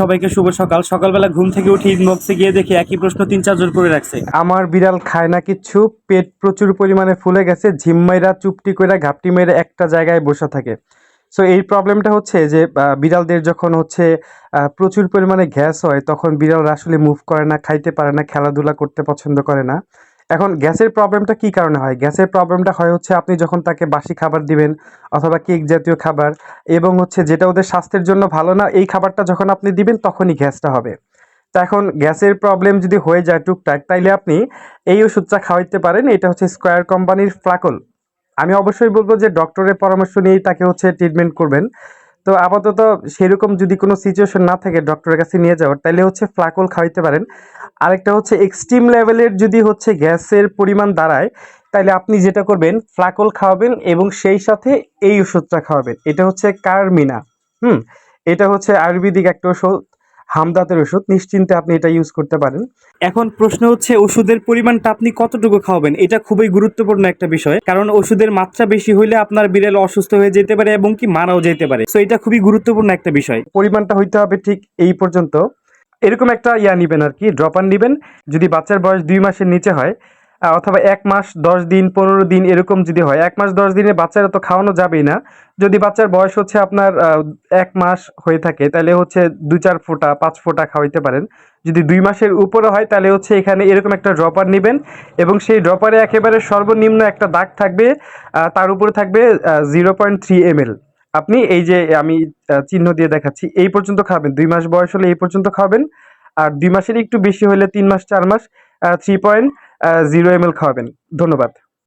সবাইকে শুভ সকাল। সকালবেলা ঘুম থেকে উঠে ইনবক্সে গিয়ে দেখি একই প্রশ্ন তিন চারজন করে রাখছে। আমার বিড়াল খায় না কিচ্ছু, পেট প্রচুর পরিমাণে ফুলে গেছে ঝিম্মাইরা চুপটি করে ঘাপটি মেরে একটা জায়গায় বসে থাকে। সো এই প্রবলেমটা হচ্ছে যে বিড়ালদের যখন হচ্ছে প্রচুর পরিমাণে গ্যাস হয়, তখন বিড়ালরা আসলে মুভ করে না, খাইতে পারে না, খেলাধুলা করতে পছন্দ করে না। এখন গ্যাসের প্রবলেমটা কি কারণে হয়? গ্যাসের প্রবলেমটা হয় হচ্ছে আপনি যখন তাকে বাসি খাবার দিবেন অথবা কেক জাতীয় খাবার এবং হচ্ছে যেটা ওদের স্বাস্থ্যের জন্য ভালো না, এই খাবারটা যখন আপনি দিবেন তখনই গ্যাসটা হবে। তা এখন গ্যাসের প্রবলেম যদি হয়ে যায় টুকটাক, তাইলে আপনি এই ওষুধটা খাওয়াইতে পারেন, এটা হচ্ছে স্কোয়ার কোম্পানির ফ্লাকল। আমি অবশ্যই বলব যে ডক্টরের পরামর্শ নিয়েই তাকে হচ্ছে ট্রিটমেন্ট করবেন। তো আপাতত সেরকম যদি কোনো সিচুয়েশন না থাকে ডক্টরের কাছে নিয়ে যাওয়ার তাহলে হচ্ছে ফ্লাকল খাওয়াইতে পারেন। আরেকটা হচ্ছে এক্সট্রিম লেভেলের যদি হচ্ছে গ্যাসের পরিমাণ দাঁড়ায় তাহলে আপনি যেটা করবেন, ফ্লাকল খাওয়াবেন এবং সেই সাথে এই ওষুধটা খাওয়াবেন। এটা হচ্ছে কারমিনা। হুম? এটা হচ্ছে আয়ুর্বেদিক একটা ওষুধ। হামদাতের ওষুধ নিশ্চিন্তে আপনি এটা ইউজ করতে পারেন। এখন প্রশ্ন হচ্ছে ওষুধের পরিমাণটা আপনি কতটুকু খাওয়াবেন? এটা খুবই গুরুত্বপূর্ণ একটা বিষয় কারণ ওষুধের মাত্রা বেশি হলে আপনার বিড়াল অসুস্থ হয়ে যেতে পারে এবং কি মারাও যেতে পারে। তো এটা খুবই গুরুত্বপূর্ণ একটা বিষয়। পরিমাণটা হইতে হবে ঠিক এই পর্যন্ত। এরকম একটা ইয়া নেবেন আর কি ড্রপার নেবেন। যদি বাচ্চার বয়স দুই মাসের নিচে হয় অথবা এক মাস, দশ দিন, পনেরো দিন, এরকম যদি হয়। এক মাস, দশ দিনে বাচ্চারা তো খাওয়ানো যাবেই না। যদি বাচ্চার বয়স হচ্ছে আপনার এক মাস হয়ে থাকে, তাহলে হচ্ছে দু চার ফোঁটা, পাঁচ ফোঁটা খাওয়াইতে পারেন। যদি দুই মাসের উপরে হয়, তাহলে হচ্ছে এখানে এরকম একটা ড্রপার নেবেন এবং সেই ড্রপারে একেবারে সর্বনিম্ন একটা দাগ থাকবে তার উপরে থাকবে zero point three M L আপনি এই যে আমি চিহ্ন দিয়ে দেখাচ্ছি, এই পর্যন্ত খাবেন। দুই মাস বয়স হলে এই পর্যন্ত খাবেন। আর দুই মাসের একটু বেশি হলে তিন মাস, চার মাস থ্রি পয়েন্ট জিরো এম খাওয়াবেন। ধন্যবাদ।